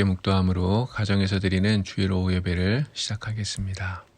함께 묵도함으로 가정에서 드리는 주일 오후 예배를 시작하겠습니다.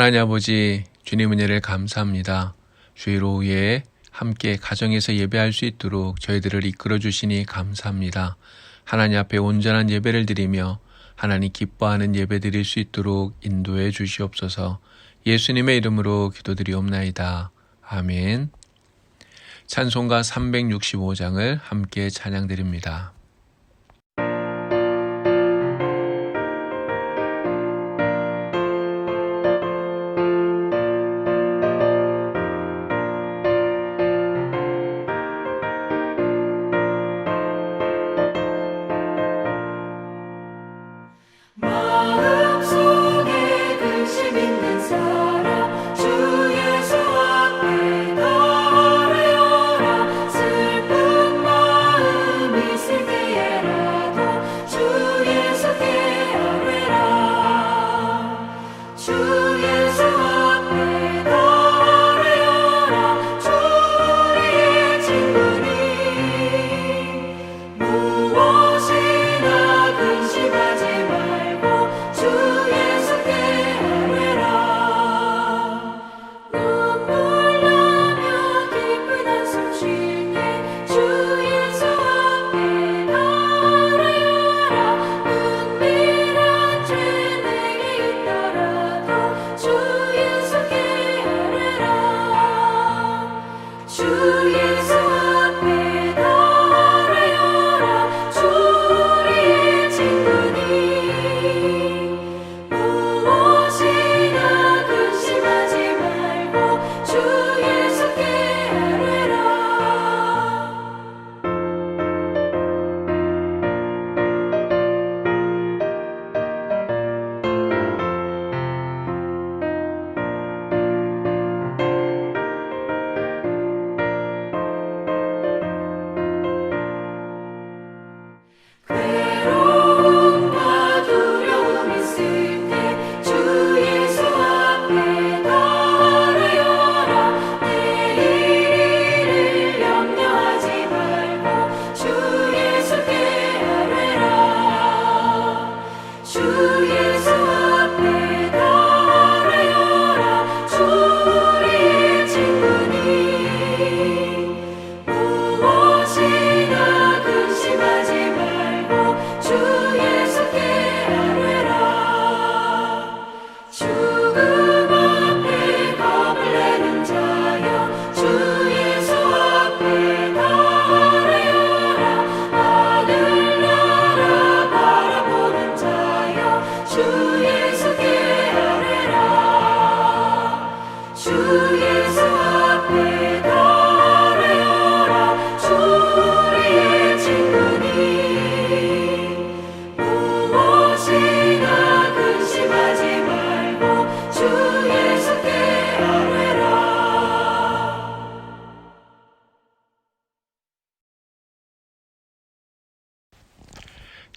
하나님 아버지 주님 은혜를 감사합니다. 주일 오후에 함께 가정에서 예배할 수 있도록 저희들을 이끌어 주시니 감사합니다. 하나님 앞에 온전한 예배를 드리며 하나님 기뻐하는 예배 드릴 수 있도록 인도해 주시옵소서. 예수님의 이름으로 기도드리옵나이다. 아멘. 찬송가 365장을 함께 찬양드립니다.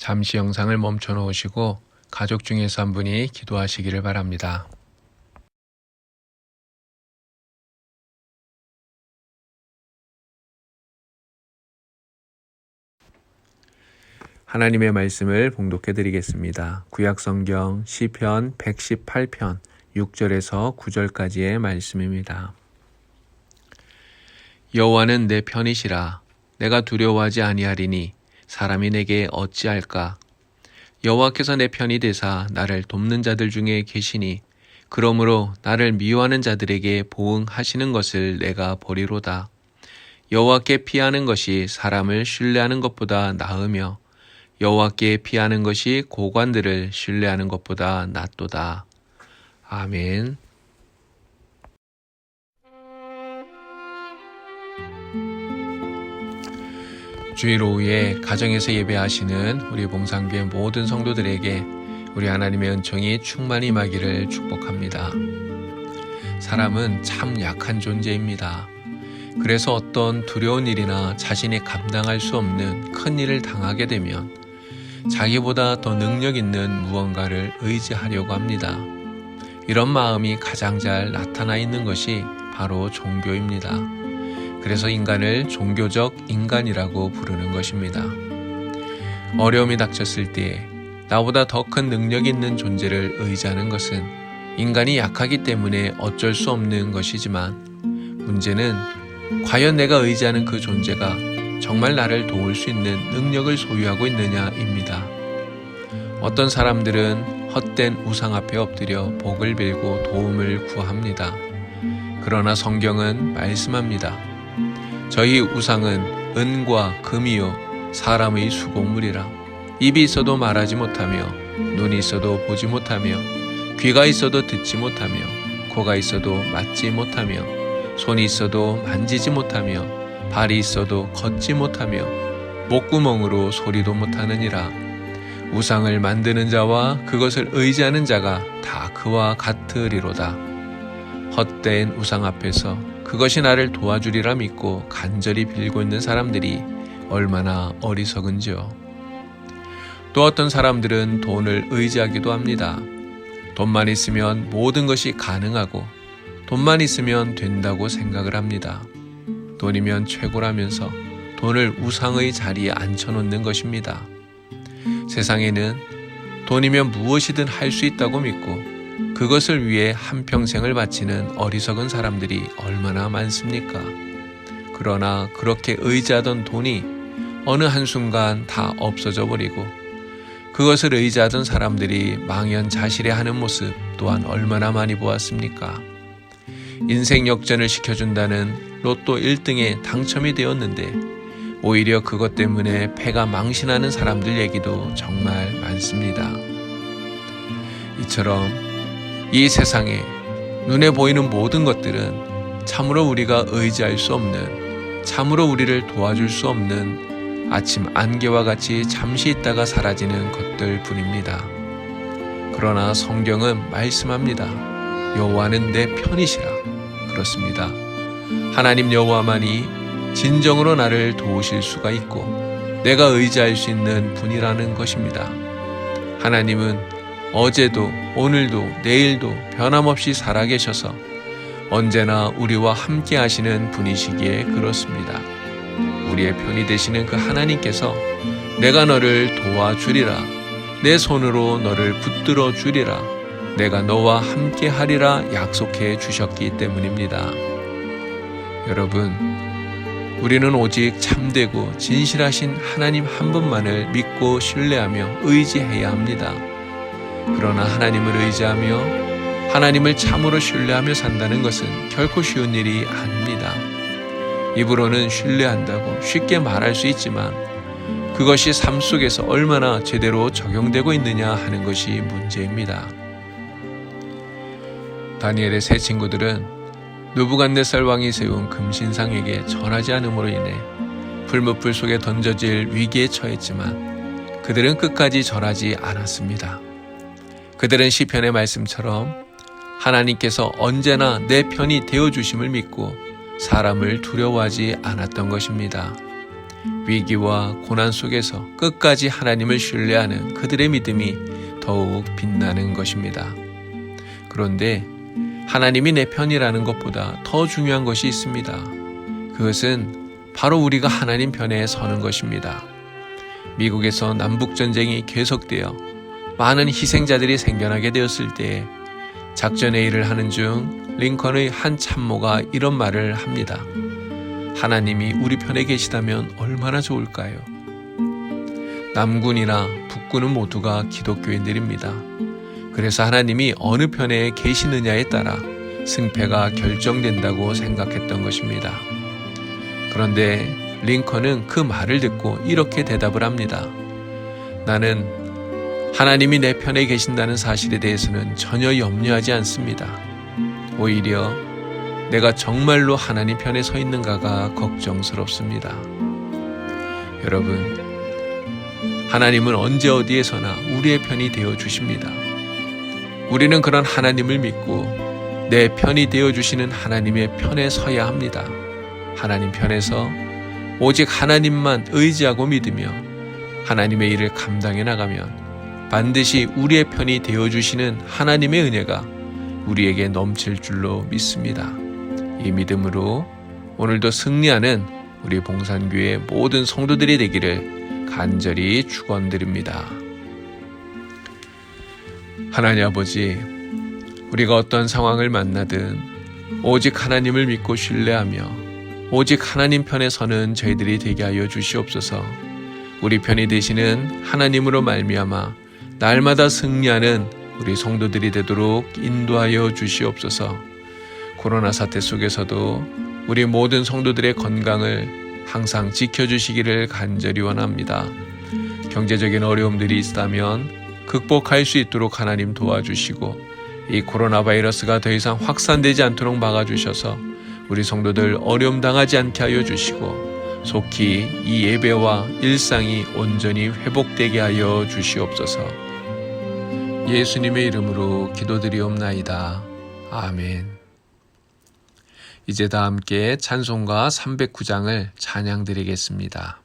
잠시 영상을 멈춰 놓으시고 가족 중에서 한 분이 기도하시기를 바랍니다. 하나님의 말씀을 봉독해 드리겠습니다. 구약 성경 시편 118편 6절에서 9절까지의 말씀입니다. 여호와는 내 편이시라 내가 두려워하지 아니하리니 사람이 내게 어찌할까 여호와께서 내 편이 되사 나를 돕는 자들 중에 계시니 그러므로 나를 미워하는 자들에게 보응하시는 것을 내가 버리로다. 여호와께 피하는 것이 사람을 신뢰하는 것보다 나으며 여호와께 피하는 것이 고관들을 신뢰하는 것보다 낫도다. 아멘. 주일 오후에 가정에서 예배하시는 우리 봉상교회 모든 성도들에게 우리 하나님의 은총이 충만히 임하기를 축복합니다. 사람은 참 약한 존재입니다. 그래서 어떤 두려운 일이나 자신이 감당할 수 없는 큰 일을 당하게 되면 자기보다 더 능력 있는 무언가를 의지하려고 합니다. 이런 마음이 가장 잘 나타나 있는 것이 바로 종교입니다. 그래서 인간을 종교적 인간이라고 부르는 것입니다. 어려움이 닥쳤을 때 나보다 더 큰 능력 있는 존재를 의지하는 것은 인간이 약하기 때문에 어쩔 수 없는 것이지만 문제는 과연 내가 의지하는 그 존재가 정말 나를 도울 수 있는 능력을 소유하고 있느냐입니다. 어떤 사람들은 헛된 우상 앞에 엎드려 복을 빌고 도움을 구합니다. 그러나 성경은 말씀합니다. 저희 우상은 은과 금이요 사람의 수공물이라. 입이 있어도 말하지 못하며 눈이 있어도 보지 못하며 귀가 있어도 듣지 못하며 코가 있어도 맞지 못하며 손이 있어도 만지지 못하며 발이 있어도 걷지 못하며 목구멍으로 소리도 못하느니라. 우상을 만드는 자와 그것을 의지하는 자가 다 그와 같으리로다. 헛된 우상 앞에서 그것이 나를 도와주리라 믿고 간절히 빌고 있는 사람들이 얼마나 어리석은지요. 또 어떤 사람들은 돈을 의지하기도 합니다. 돈만 있으면 모든 것이 가능하고 돈만 있으면 된다고 생각을 합니다. 돈이면 최고라면서 돈을 우상의 자리에 앉혀놓는 것입니다. 세상에는 돈이면 무엇이든 할 수 있다고 믿고 그것을 위해 한평생을 바치는 어리석은 사람들이 얼마나 많습니까? 그러나 그렇게 의지하던 돈이 어느 한순간 다 없어져 버리고 그것을 의지하던 사람들이 망연자실해 하는 모습 또한 얼마나 많이 보았습니까? 인생 역전을 시켜준다는 로또 1등에 당첨이 되었는데 오히려 그것 때문에 패가 망신하는 사람들 얘기도 정말 많습니다. 이처럼 이 세상에 눈에 보이는 모든 것들은 참으로 우리가 의지할 수 없는 참으로 우리를 도와줄 수 없는 아침 안개와 같이 잠시 있다가 사라지는 것들 뿐입니다. 그러나 성경은 말씀합니다. 여호와는 내 편이시라. 그렇습니다. 하나님 여호와만이 진정으로 나를 도우실 수가 있고 내가 의지할 수 있는 분이라는 것입니다. 하나님은 어제도 오늘도 내일도 변함없이 살아계셔서 언제나 우리와 함께 하시는 분이시기에 그렇습니다. 우리의 편이 되시는 그 하나님께서 내가 너를 도와주리라 내 손으로 너를 붙들어 주리라 내가 너와 함께 하리라 약속해 주셨기 때문입니다. 여러분, 우리는 오직 참되고 진실하신 하나님 한 분만을 믿고 신뢰하며 의지해야 합니다. 그러나 하나님을 의지하며 하나님을 참으로 신뢰하며 산다는 것은 결코 쉬운 일이 아닙니다. 입으로는 신뢰한다고 쉽게 말할 수 있지만 그것이 삶 속에서 얼마나 제대로 적용되고 있느냐 하는 것이 문제입니다. 다니엘의 세 친구들은 누부갓네살 왕이 세운 금신상에게 절하지 않음으로 인해 불무불 속에 던져질 위기에 처했지만 그들은 끝까지 절하지 않았습니다. 그들은 시편의 말씀처럼 하나님께서 언제나 내 편이 되어 주심을 믿고 사람을 두려워하지 않았던 것입니다. 위기와 고난 속에서 끝까지 하나님을 신뢰하는 그들의 믿음이 더욱 빛나는 것입니다. 그런데 하나님이 내 편이라는 것보다 더 중요한 것이 있습니다. 그것은 바로 우리가 하나님 편에 서는 것입니다. 미국에서 남북전쟁이 계속되어 많은 희생자들이 생겨나게 되었을 때 작전 회의를 하는 중 링컨의 한 참모가 이런 말을 합니다. 하나님이 우리 편에 계시다면 얼마나 좋을까요? 남군이나 북군은 모두가 기독교인들입니다. 그래서 하나님이 어느 편에 계시느냐에 따라 승패가 결정된다고 생각했던 것입니다. 그런데 링컨은 그 말을 듣고 이렇게 대답을 합니다. 나는 하나님이 내 편에 계신다는 사실에 대해서는 전혀 염려하지 않습니다. 오히려 내가 정말로 하나님 편에 서 있는가가 걱정스럽습니다. 여러분, 하나님은 언제 어디에서나 우리의 편이 되어 주십니다. 우리는 그런 하나님을 믿고 내 편이 되어 주시는 하나님의 편에 서야 합니다. 하나님 편에서 오직 하나님만 의지하고 믿으며 하나님의 일을 감당해 나가면 반드시 우리의 편이 되어 주시는 하나님의 은혜가 우리에게 넘칠 줄로 믿습니다. 이 믿음으로 오늘도 승리하는 우리 봉산교회 모든 성도들이 되기를 간절히 축원드립니다. 하나님 아버지, 우리가 어떤 상황을 만나든 오직 하나님을 믿고 신뢰하며 오직 하나님 편에 서는 저희들이 되게 하여 주시옵소서. 우리 편이 되시는 하나님으로 말미암아 날마다 승리하는 우리 성도들이 되도록 인도하여 주시옵소서. 코로나 사태 속에서도 우리 모든 성도들의 건강을 항상 지켜주시기를 간절히 원합니다. 경제적인 어려움들이 있다면 극복할 수 있도록 하나님 도와주시고 이 코로나 바이러스가 더 이상 확산되지 않도록 막아주셔서 우리 성도들 어려움 당하지 않게 하여 주시고 속히 이 예배와 일상이 온전히 회복되게 하여 주시옵소서. 예수님의 이름으로 기도드리옵나이다. 아멘. 이제 다 함께 찬송가 309장을 찬양드리겠습니다.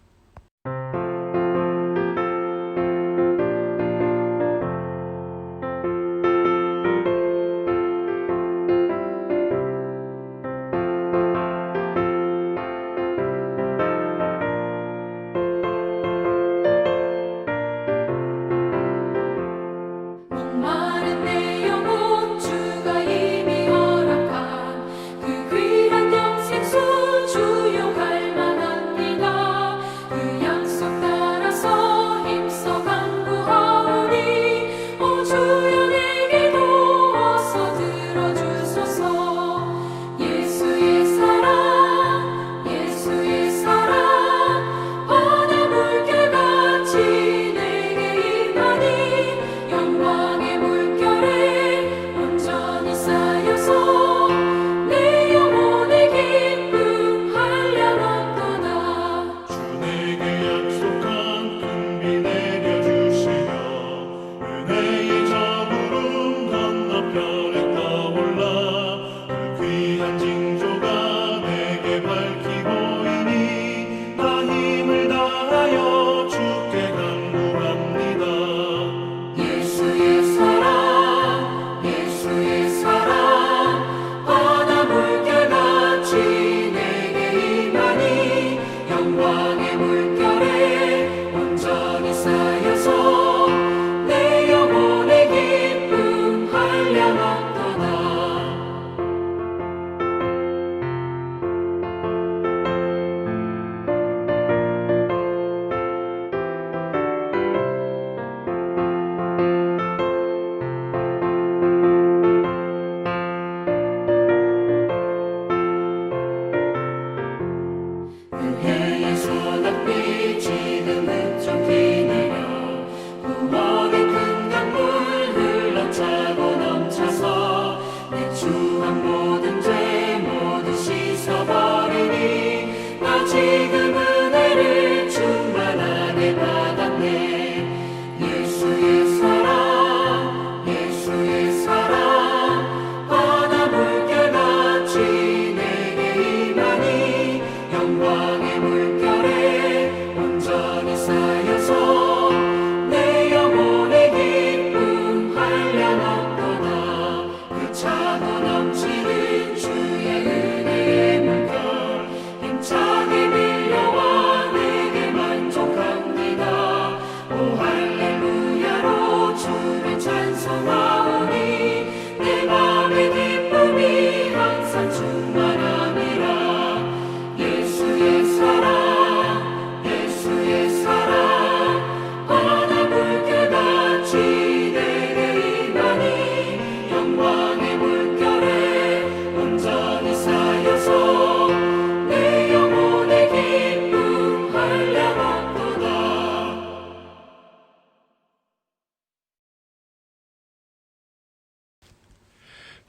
넘치는 주의 은